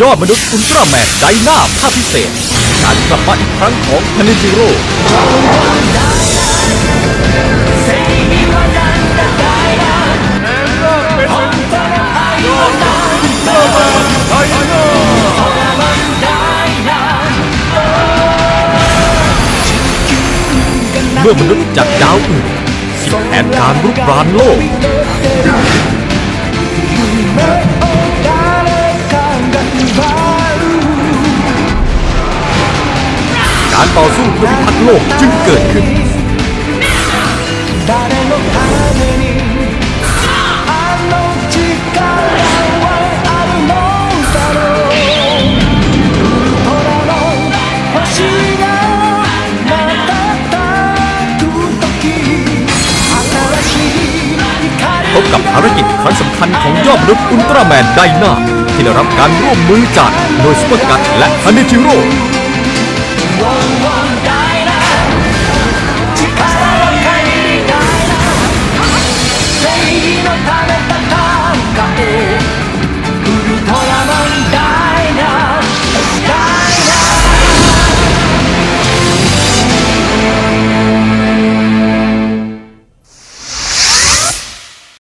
ยอดมนุษย์อุลตร้าแมนไดนาภาคพิเศษ การกลับมาอีกครั้งของทันิจิโร่เมื่อมนุษย์จากดาวอื่นคิดแผนการรุกรานโลก การต่อสู้เพื่อพิทักษ์โลกจึงเกิดขึ้น พบกับภารกิจครั้งสำคัญของยอดมนุษย์อุลตร้าแมนไดนาที่ได้รับการร่วมมือจากโน่วยซุปอร์กัดและฮันนิจิโร่ 力の限りだため